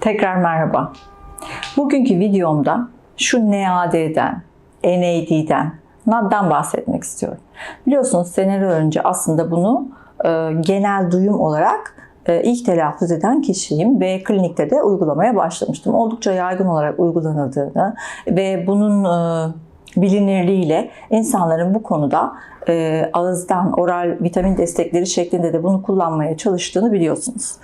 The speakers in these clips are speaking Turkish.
Tekrar merhaba. Bugünkü videomda şu NAD'den, NAD'den, NAD'dan bahsetmek istiyorum. Biliyorsunuz seneler önce aslında bunu e, genel duyum olarak e, ilk telaffuz eden kişiyim ve klinikte de uygulamaya başlamıştım. Oldukça yaygın olarak uygulanıldığını ve bunun e, bilinirliğiyle insanların bu konuda e, ağızdan oral vitamin destekleri şeklinde de bunu kullanmaya çalıştığını biliyorsunuz.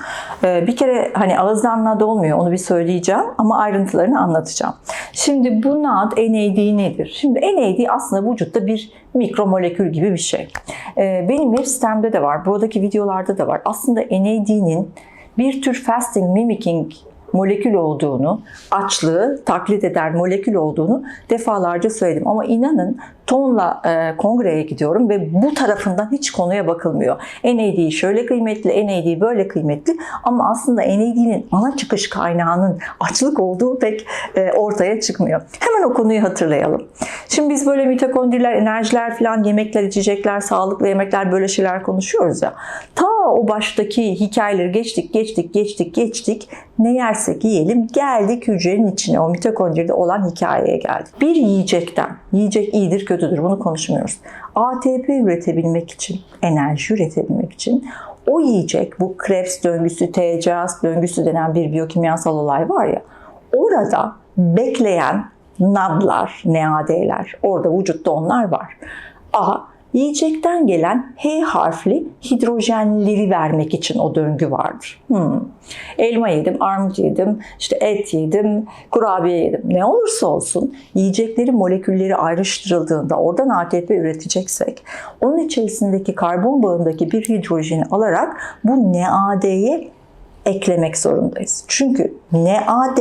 E, bir kere hani ağızdan NAD olmuyor onu bir söyleyeceğim ama ayrıntılarını anlatacağım. Şimdi bu NAD, NAD nedir? Şimdi NAD aslında vücutta bir mikromolekül gibi bir şey. E, benim web sitemde de var, buradaki videolarda da var. Aslında NAD'nin bir tür fasting mimicking molekül olduğunu, açlığı taklit eden molekül olduğunu defalarca söyledim. Ama inanın tonla e, kongreye gidiyorum ve bu tarafından hiç konuya bakılmıyor. NAD şöyle kıymetli, NAD böyle kıymetli ama aslında NAD'nin ana çıkış kaynağının açlık olduğu pek e, ortaya çıkmıyor. Hemen o konuyu hatırlayalım. Şimdi biz böyle mitokondriler, enerjiler falan, yemekler, içecekler, sağlıklı yemekler böyle şeyler konuşuyoruz ya. O baştaki hikayeleri geçtik, geçtik, geçtik, geçtik. Ne yersek yiyelim geldik hücrenin içine o mitokondride olan hikayeye geldik. Bir yiyecekten, yiyecek iyidir kötüdür bunu konuşmuyoruz. ATP üretebilmek için, enerji üretebilmek için o yiyecek bu Krebs döngüsü, TCAS döngüsü denen bir biyokimyasal olay var ya orada bekleyen NAD'lar, NAD'ler orada vücutta onlar var. A yiyecekten gelen H harfli hidrojenleri vermek için o döngü vardır. Hmm. Elma yedim, armut yedim, işte et yedim, kurabiye yedim. Ne olursa olsun yiyecekleri molekülleri ayrıştırıldığında oradan ATP üreteceksek onun içerisindeki karbon bağındaki bir hidrojeni alarak bu NAD'ye eklemek zorundayız. Çünkü NAD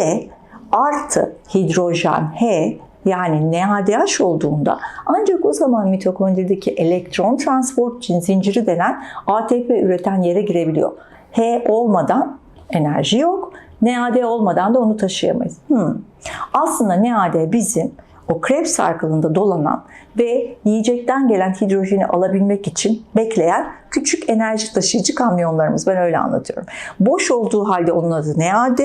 artı hidrojen H yani NADH olduğunda ancak o zaman mitokondrideki elektron transport zinciri denen ATP üreten yere girebiliyor. H olmadan enerji yok. NAD olmadan da onu taşıyamayız. Hmm. Aslında NAD bizim o Krebs cycle'ında dolanan ve yiyecekten gelen hidrojeni alabilmek için bekleyen küçük enerji taşıyıcı kamyonlarımız. Ben öyle anlatıyorum. Boş olduğu halde onun adı NAD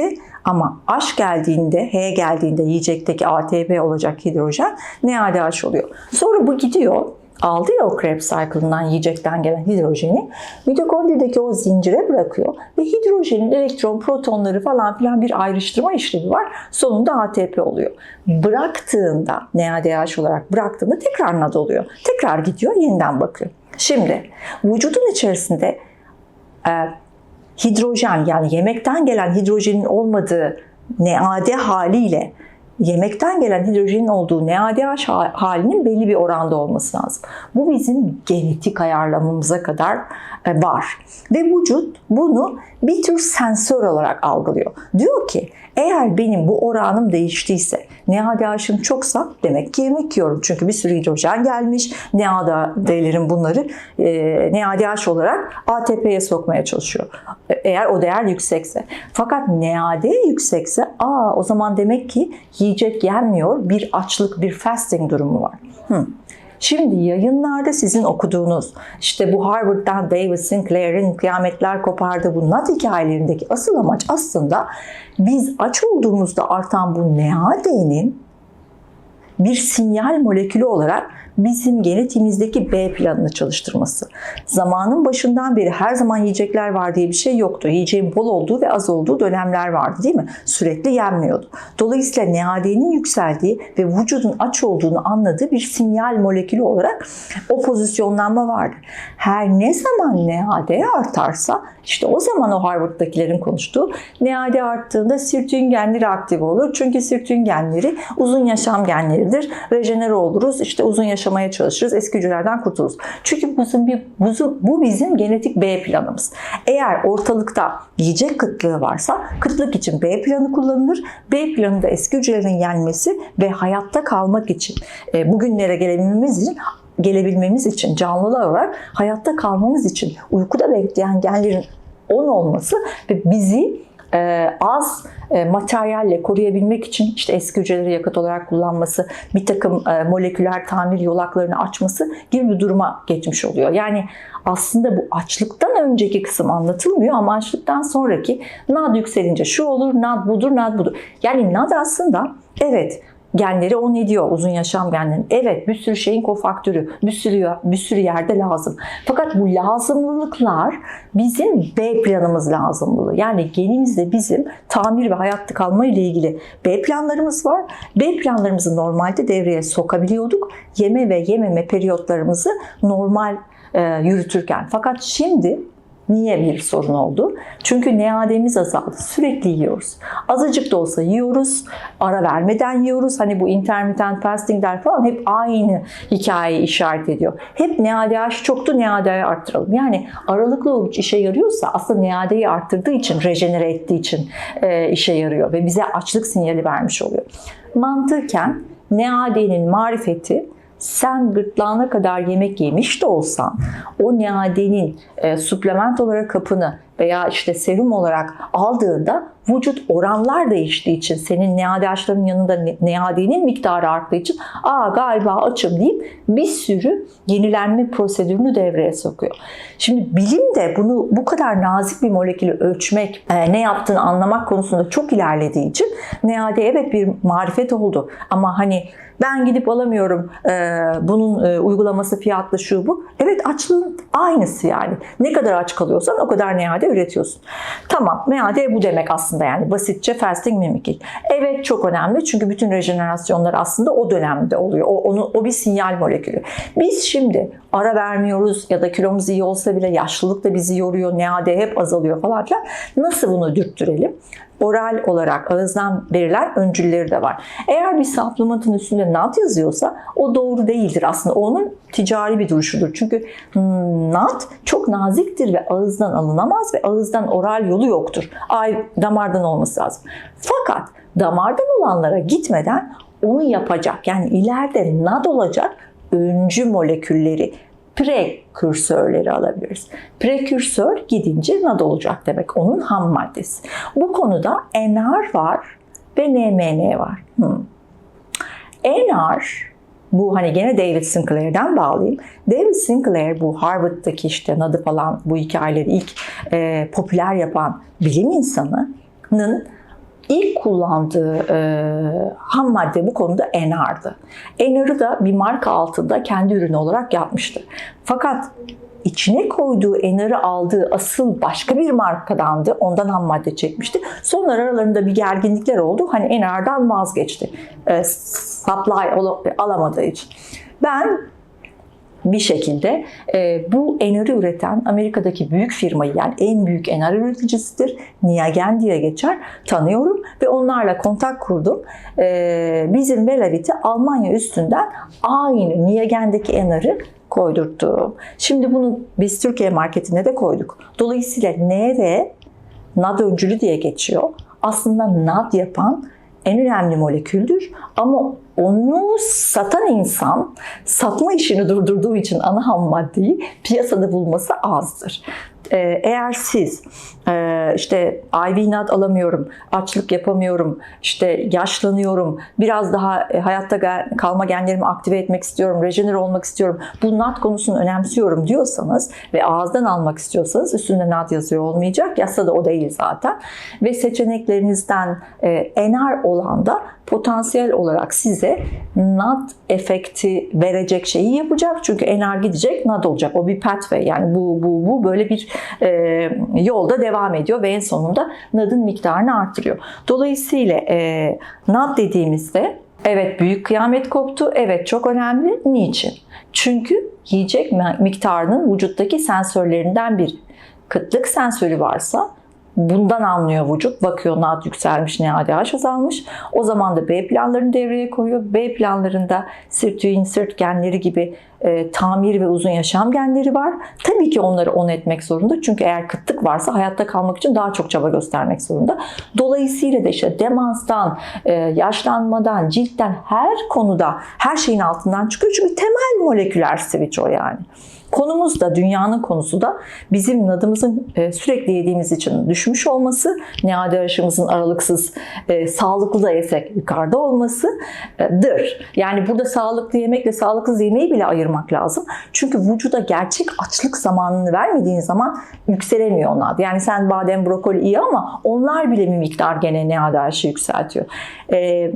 ama H geldiğinde, H geldiğinde yiyecekteki ATP olacak hidrojen NADH oluyor. Sonra bu gidiyor aldı ya o Krebs cycle'ından yiyecekten gelen hidrojeni mitokondrideki o zincire bırakıyor ve hidrojenin elektron, protonları falan filan bir ayrıştırma işlemi var. Sonunda ATP oluyor. Bıraktığında NADH olarak bıraktığında tekrar NAD oluyor. Tekrar gidiyor yeniden bakıyor. Şimdi vücudun içerisinde e, hidrojen yani yemekten gelen hidrojenin olmadığı NAD haliyle yemekten gelen hidrojenin olduğu NADH halinin belli bir oranda olması lazım. Bu bizim genetik ayarlamamıza kadar e, var. Ve vücut bunu bir tür sensör olarak algılıyor. Diyor ki eğer benim bu oranım değiştiyse, NADH'ım çoksa demek ki yemek yiyorum. Çünkü bir sürü hidrojen gelmiş. NAD'lerin bunları e, NADH olarak ATP'ye sokmaya çalışıyor. Eğer o değer yüksekse. Fakat NAD yüksekse aa o zaman demek ki yiyecek yenmiyor. Bir açlık, bir fasting durumu var. Hmm. Şimdi yayınlarda sizin okuduğunuz işte bu Harvard'dan David Sinclair'in kıyametler kopardı bu NAD hikayelerindeki asıl amaç aslında biz aç olduğumuzda artan bu NAD'nin bir sinyal molekülü olarak bizim genetiğimizdeki B planını çalıştırması. Zamanın başından beri her zaman yiyecekler var diye bir şey yoktu. Yiyeceğin bol olduğu ve az olduğu dönemler vardı değil mi? Sürekli yenmiyordu. Dolayısıyla NAD'nin yükseldiği ve vücudun aç olduğunu anladığı bir sinyal molekülü olarak o pozisyonlanma vardı. Her ne zaman NAD artarsa işte o zaman o Harvard'dakilerin konuştuğu NAD arttığında sirtuin genleri aktif olur. Çünkü sirtuin genleri uzun yaşam genleridir. Rejenere oluruz. İşte uzun yaşamaya çalışırız. Eski hücrelerden kurtuluruz. Çünkü bizim bir, bu bizim genetik B planımız. Eğer ortalıkta yiyecek kıtlığı varsa kıtlık için B planı kullanılır. B planı da eski hücrelerin yenmesi ve hayatta kalmak için e, bugünlere gelebilmemiz için gelebilmemiz için canlılar olarak hayatta kalmamız için uykuda bekleyen genlerin 10 olması ve bizi az e, materyalle koruyabilmek için işte eski hücreleri yakıt olarak kullanması, bir takım e, moleküler tamir yolaklarını açması gibi bir duruma geçmiş oluyor. Yani aslında bu açlıktan önceki kısım anlatılmıyor ama açlıktan sonraki NAD yükselince şu olur, NAD budur, NAD budur. Yani NAD aslında evet genleri o ne diyor uzun yaşam genleri. Evet bir sürü şeyin kofaktörü bir sürü, bir sürü yerde lazım. Fakat bu lazımlılıklar bizim B planımız lazımlığı. Yani genimizde bizim tamir ve hayatta kalma ile ilgili B planlarımız var. B planlarımızı normalde devreye sokabiliyorduk. Yeme ve yememe periyotlarımızı normal e, yürütürken. Fakat şimdi Niye bir sorun oldu? Çünkü NAD'miz azaldı. Sürekli yiyoruz. Azıcık da olsa yiyoruz. Ara vermeden yiyoruz. Hani bu intermittent fastingler falan hep aynı hikayeyi işaret ediyor. Hep NADH çoktu, NADH'yi arttıralım. Yani aralıklı oruç işe yarıyorsa aslında NAD'yi arttırdığı için, rejenere ettiği için e, işe yarıyor ve bize açlık sinyali vermiş oluyor. Mantıken NAD'nin marifeti sen gırtlağına kadar yemek yemiş de olsan o NAD'nin e, suplement olarak kapını veya işte serum olarak aldığında vücut oranlar değiştiği için senin NADH'ların yanında NAD'nin miktarı arttığı için aa galiba açım deyip bir sürü yenilenme prosedürünü devreye sokuyor. Şimdi bilim de bunu bu kadar nazik bir molekülü ölçmek, e, ne yaptığını anlamak konusunda çok ilerlediği için NAD evet bir marifet oldu. Ama hani ben gidip alamıyorum e, bunun e, uygulaması fiyatlı şu bu. Evet açlığın aynısı yani. Ne kadar aç kalıyorsan o kadar NAD üretiyorsun. Tamam NAD bu demek aslında yani basitçe fasting mimicking. Evet çok önemli çünkü bütün rejenerasyonlar aslında o dönemde oluyor. O, onu, o bir sinyal molekülü. Biz şimdi ara vermiyoruz ya da kilomuz iyi olsa bile yaşlılık da bizi yoruyor. NAD hep azalıyor falan filan. Nasıl bunu dürttürelim? oral olarak ağızdan verilen öncülleri de var. Eğer bir supplement'ın üstünde NAD yazıyorsa o doğru değildir. Aslında onun ticari bir duruşudur. Çünkü hmm, NAD çok naziktir ve ağızdan alınamaz ve ağızdan oral yolu yoktur. Ay damardan olması lazım. Fakat damardan olanlara gitmeden onu yapacak. Yani ileride NAD olacak öncü molekülleri prekürsörleri alabiliriz. Prekürsör gidince NAD olacak demek. Onun ham maddesi. Bu konuda NR var ve NMN var. Hmm. NR bu hani gene David Sinclair'den bağlayayım. David Sinclair bu Harvard'daki işte NAD'ı falan bu hikayeleri ilk e, popüler yapan bilim insanının ilk kullandığı e, ham madde bu konuda NR'dı. NR'ı da bir marka altında kendi ürünü olarak yapmıştı. Fakat içine koyduğu NR'ı aldığı asıl başka bir markadandı. Ondan ham madde çekmişti. Sonra aralarında bir gerginlikler oldu. Hani NR'dan vazgeçti. E, supply alamadığı için. Ben bir şekilde e, bu enarı üreten Amerika'daki büyük firmayı yani en büyük enar üreticisidir. Niagen diye geçer. Tanıyorum ve onlarla kontak kurdum. E, bizim Velavit'i Almanya üstünden aynı Niagen'deki enarı koydurttum. Şimdi bunu biz Türkiye marketine de koyduk. Dolayısıyla NR NAD öncülü diye geçiyor. Aslında NAD yapan en önemli moleküldür ama onu satan insan satma işini durdurduğu için ana ham maddeyi piyasada bulması azdır. Ee, eğer siz e, işte IV NAD alamıyorum, açlık yapamıyorum, işte yaşlanıyorum, biraz daha e, hayatta kalma genlerimi aktive etmek istiyorum, rejenere olmak istiyorum, bu NAD konusunu önemsiyorum diyorsanız ve ağızdan almak istiyorsanız üstünde NAD yazıyor olmayacak. Yasada o değil zaten. Ve seçeneklerinizden e, NR olan da potansiyel olarak size NAD efekti verecek şeyi yapacak. Çünkü NR gidecek, NAD olacak. O bir pathway yani bu, bu, bu böyle bir e, yolda devam ediyor ve en sonunda NAD'ın miktarını artırıyor. Dolayısıyla e, NAD dediğimizde evet büyük kıyamet koptu, evet çok önemli. Niçin? Çünkü yiyecek miktarının vücuttaki sensörlerinden bir kıtlık sensörü varsa bundan anlıyor vücut. Bakıyor NAD yükselmiş, NADH azalmış. O zaman da B planlarını devreye koyuyor. B planlarında sirtuin, sirt genleri gibi e, tamir ve uzun yaşam genleri var. Tabii ki onları on etmek zorunda. Çünkü eğer kıtlık varsa hayatta kalmak için daha çok çaba göstermek zorunda. Dolayısıyla da işte demanstan, e, yaşlanmadan, ciltten her konuda her şeyin altından çıkıyor. Çünkü temel moleküler switch o yani Konumuz da dünyanın konusu da bizim nadımızın e, sürekli yediğimiz için düşmüş olması, NADH'ımızın aralıksız e, sağlıklı da yesek yukarıda olmasıdır. Yani burada sağlıklı yemekle sağlıksız yemeği bile ayırmak lazım. Çünkü vücuda gerçek açlık zamanını vermediğin zaman yükselemiyor NAD. Yani sen badem, brokoli iyi ama onlar bile bir miktar gene NADH'ı yükseltiyor. E,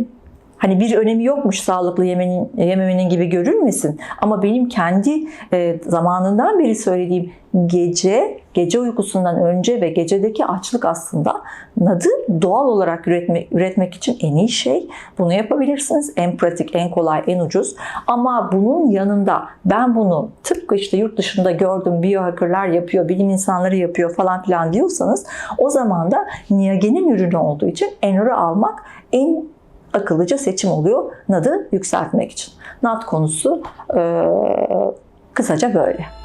Hani bir önemi yokmuş sağlıklı yemenin, yememenin gibi görülmesin. Ama benim kendi e, zamanından beri söylediğim gece, gece uykusundan önce ve gecedeki açlık aslında nadı doğal olarak üretmek, üretmek için en iyi şey. Bunu yapabilirsiniz. En pratik, en kolay, en ucuz. Ama bunun yanında ben bunu tıpkı işte yurt dışında gördüm biohackerlar yapıyor, bilim insanları yapıyor falan filan diyorsanız o zaman da Niagen'in ürünü olduğu için Enur'u almak en akıllıca seçim oluyor NAD'ı yükseltmek için. NAD konusu e, kısaca böyle.